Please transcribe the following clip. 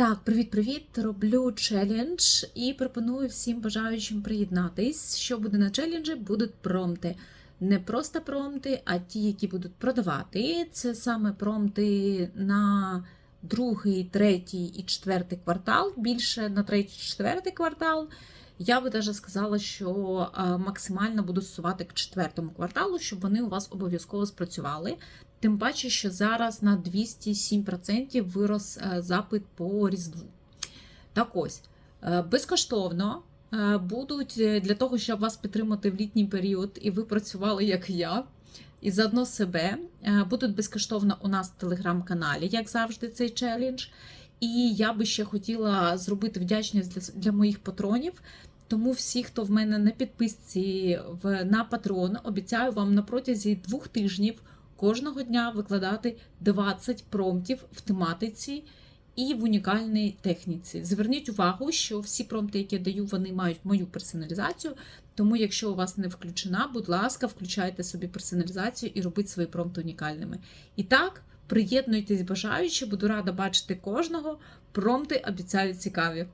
Так, привіт-привіт! Роблю челендж і пропоную всім бажаючим приєднатись. Що буде на челенджі? Будуть промти. Не просто промти, а ті, які будуть продавати. Це саме промти на другий, третій і четвертий квартал. Більше на третій, четвертий квартал. Я би навіть сказала, що максимально буду стосувати к четвертому кварталу, щоб вони у вас обов'язково спрацювали. Тим паче, що зараз на 207% вирос е, запит по Різдву. Так ось, е, безкоштовно е, будуть е, для того, щоб вас підтримати в літній період, і ви працювали як я. І заодно себе е, будуть безкоштовно у нас в телеграм-каналі, як завжди, цей челендж. І я би ще хотіла зробити вдячність для моїх патронів. Тому всі, хто в мене на підписці на Patreon, обіцяю вам на протязі двох тижнів кожного дня викладати 20 промптів в тематиці і в унікальній техніці. Зверніть увагу, що всі промпти, які я даю, вони мають мою персоналізацію. Тому, якщо у вас не включена, будь ласка, включайте собі персоналізацію і робіть свої промпти унікальними. І так, приєднуйтесь бажаючи, буду рада бачити кожного. Промпти обіцяю цікаві.